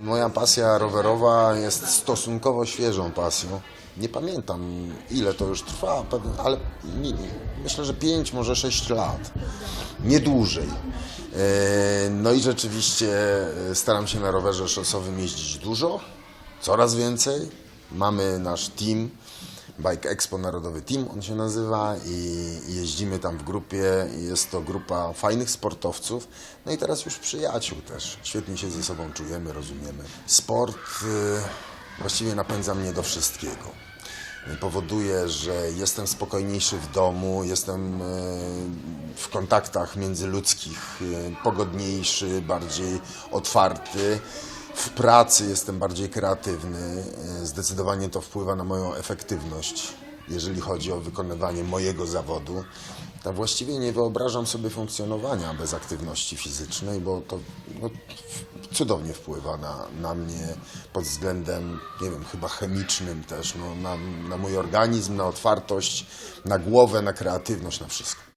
Moja pasja rowerowa jest stosunkowo świeżą pasją. Nie pamiętam ile to już trwa, ale myślę, że 5, może 6 lat. Nie dłużej. E, No i rzeczywiście e, staram się na rowerze szosowym jeździć dużo, coraz więcej. Mamy nasz team, Bike Expo Narodowy Team on się nazywa i jeździmy tam w grupie. Jest to grupa fajnych sportowców, no i teraz już przyjaciół też. Świetnie się ze sobą czujemy, rozumiemy. Sport y, właściwie napędza mnie do wszystkiego. Powoduje, że jestem spokojniejszy w domu, jestem y, w kontaktach międzyludzkich y, pogodniejszy, bardziej otwarty. W pracy jestem bardziej kreatywny. E, Zdecydowanie to wpływa na moją efektywność, jeżeli chodzi o wykonywanie mojego zawodu. Tak właściwie nie wyobrażam sobie funkcjonowania bez aktywności fizycznej, bo to no, cudownie wpływa na, na mnie pod względem, nie wiem, chyba chemicznym też, no, na, na mój organizm, na otwartość, na głowę, na kreatywność, na wszystko.